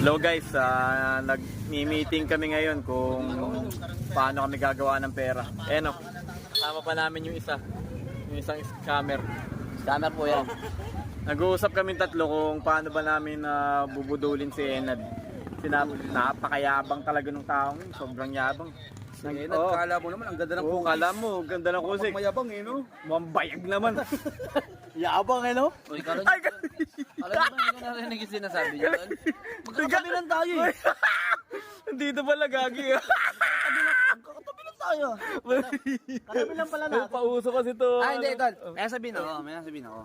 Hello guys, ah, nag-meeting kami ngayon kung paano kami gagawa ng pera. Eh no, kasama pa namin yung isa, yung isang scammer. Scammer po yan. Nag-uusap kami tatlo kung paano ba namin na bubudulin si Enad. Sinap napakayabang talaga ng taong yun, sobrang yabang. Nag, Ngayon, oh, kala mo naman, ang ganda ng Oo, kala mo, ganda ng kusik. mayabang eh, no? Mambayag naman. Yabang eh no? Ay, alam mo ba, hindi ko narinig yung sinasabi niya doon? Magkakabilan tayo eh. Dito pala gagi. Magkakatabi lang tayo. Katabi lang pala Ay, pauso kasi to. Ah, hindi. Tol. May sabihin ako, may sabihin ako.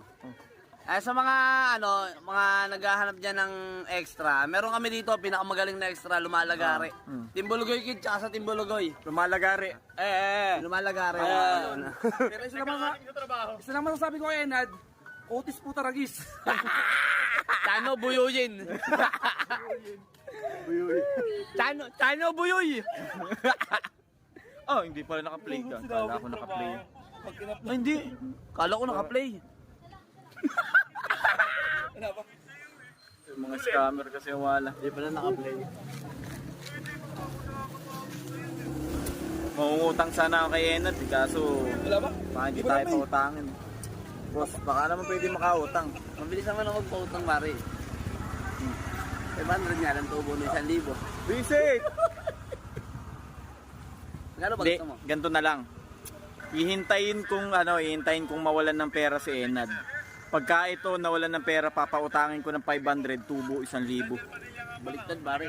Eh, sa mga, ano, mga naghahanap dyan ng extra, meron kami dito, pinakamagaling na extra, lumalagari. Timbulugoy kid, tsaka sa Timbulugoy. Lumalagari. Eh, eh, eh. Lumalagari. Ayun. Pero isa naman, sa, isa naman masasabi ko kay Enad, Otis puta ragis. Tano buyuyin. Tano, Tano buyoy. Oh, hindi pala naka-play ka. Kala ko naka-play. Ay, hindi. Kala ko naka-play. Yung mga scammer kasi wala. Hindi pala naka-play. Mangungutang sana ako kay Enad, eh, kaso Wala ba? baka hindi tayo pautangin. Boss, baka naman pwede makautang. Mabilis naman ako magpautang pare. 500 nga lang tubo ng 1,000. Visit! Gano'n ba gusto mo? ganito na lang. Ihintayin kong ano, ihintayin kong mawalan ng pera si Enad. Pagka ito nawalan ng pera, papautangin ko ng 500, tubo 1,000. Baliktad pare.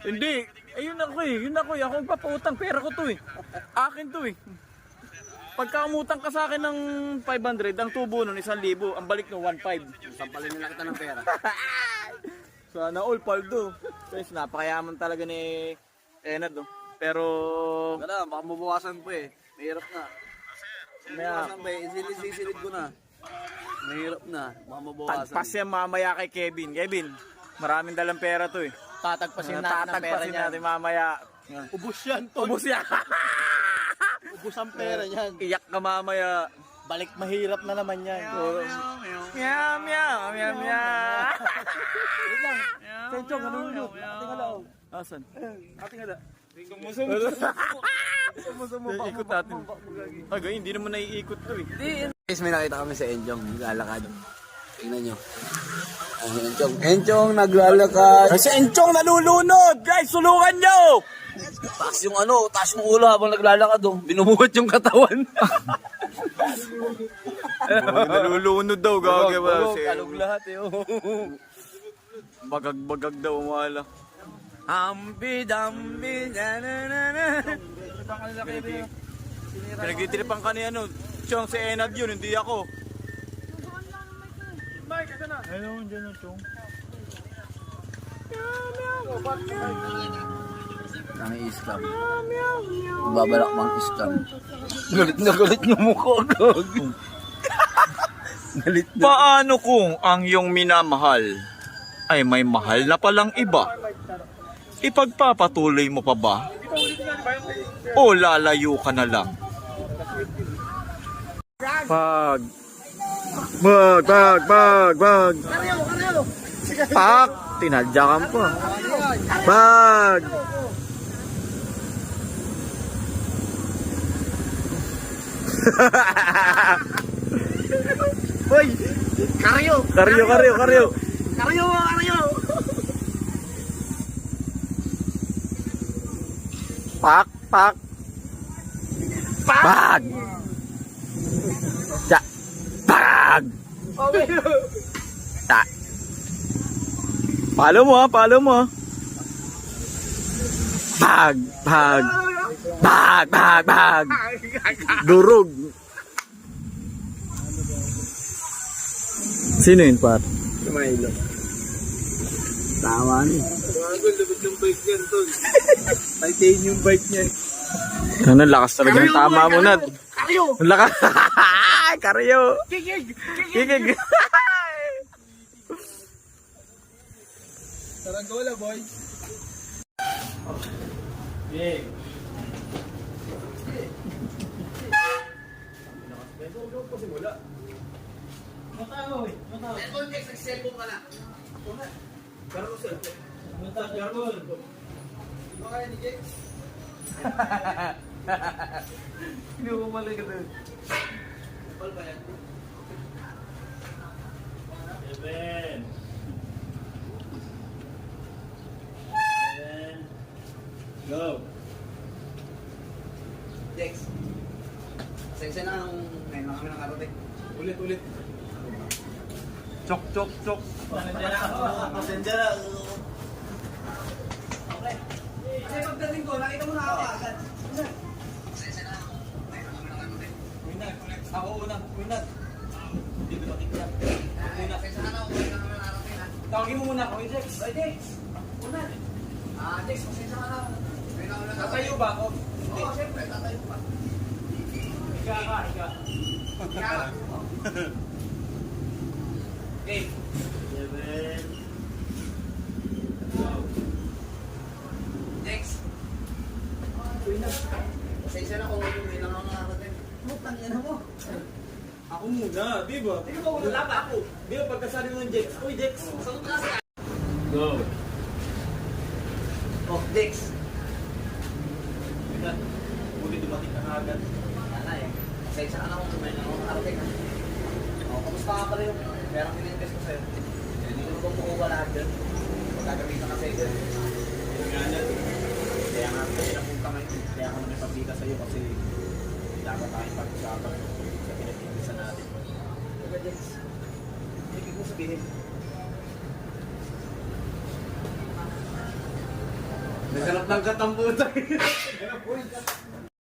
Hindi, ayun ako eh, yun ako eh, ako ang papautang, pera ko to eh. Akin to eh. Pagka umutang ka sa akin ng 500, ang tubo nun 1,000, ang balik no 1,500. Sampalin nila kita ng pera. Sana all paldo. Guys, napakayaman talaga ni Enad oh. Pero Gano'n, baka mabawasan po eh. Mahirap na. Mabawasan pa eh. Silid-silid ko na. Mahirap na. Baka mabawasan. tagpas yan mamaya kay Kevin. Kevin, maraming dalang pera to eh. Tatagpasin Tatagpasin natin mamaya. Ubus yan, Ubus yan. Ubus ang pera yan. Iyak ka mamaya. Balik mahirap na naman yan. Meow, meow, meow, meow. Wait lang. Senchong, nalulunod. Ating alaw. Asan? Ating ala. Ikot natin. Agay, hindi naman naiikot to eh. Guys, may nakita kami sa Enjong. Naglalakad. Tingnan nyo. Ang Enjong. Enjong naglalakad. Kasi enchong nalulunod! Guys, sulungan nyo! Taas yung ano, taas yung ulo habang naglalakad oh. Binumuhat yung katawan. nalulunod daw, gagawin ba? Kalog lahat eh oh. Bagag-bagag daw, wala. Ambi dambi na na na na. Pinagtitiripan ka ni ano, Chong, si Enad yun, hindi ako. Ang Islam. Babalak mang Islam. Galit na galit yung mukha galit na. Paano kung ang iyong minamahal ay may mahal na palang iba? Ipagpapatuloy mo pa ba? O lalayo ka na lang? Pag Pag, pag, pag, pag Pak, tinadyakan pa Pag Hoy! Karyo! Karyo, karyo, karyo Karyo! Karyo! Pak, pak. Pag. Ja. Pag. Ta. Palo mo ha, palo mo. Pag, pag. Pag, pag, pag. Durog. Sino yun, par? Milo. Tama ni. Bago, lubid ng bike yan, tol. Titanium bike niya. Ano, lakas talaga ng tama mo, Nad. Karyo! Ang Lakas. Karyo. Kikig! Kikig. Taranggola, boy. Context, nag-cellphone ka na. Hindi ko mali ka doon. Seven. Seven. Go. Dex. Pasensya na nung ngayon lang kami nakarating. Ulit, ulit. Chok, chok, chok. Pasensya na ako. Pasensya na. Okay. Kasi pagdating ko, nakita mo na ako agad. Pasensya na ako. Winag, ako unang, winag. Hindi ko nakikita. Una. Pasensya na ako. Tawagin mo muna ako, Jex. Ay, Dex. Una. Ah, Dex, pasensya ka na. Nakarating. Tatayo ba ako? Oo, siyempre, tatayo pa. Higa ka, higa. Kaya. Okay. Seven. Dex. Pasensya na kung ngayon lang ako nakarating. Putang ina mo. Ako muna, di ba? Di ba wala pa ako? Di ng Jex? Uy, Jex! Saan ka kasi? Go. Oh, Dex. Winag, huli dumating na agad. Wala eh. Pasensya ka na kung kumain ako nakarating. Kamusta ka pala yung perang pininvest ko sa'yo? Hindi ko ba makuha lahat yun? Magagamitan ka sa iyo. Ganyan. Kaya nga kasi napunta ngayon. Kaya ako nagpapita sa'yo kasi dapat tayong pag-usapan sa pinag-iisan natin. Diba, Dex? Ibig mo sabihin. Naghanap ng katambutan.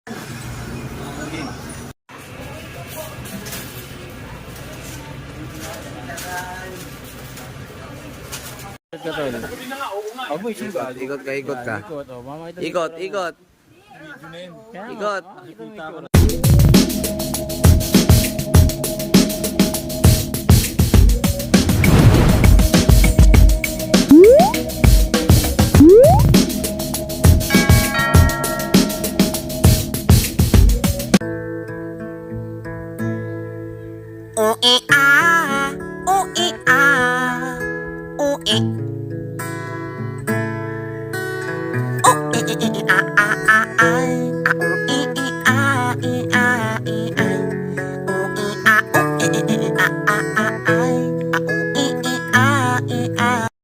Ikot ka, ikot ka. Ikot, ikot. Ikot. Ue ah, ue ah, ue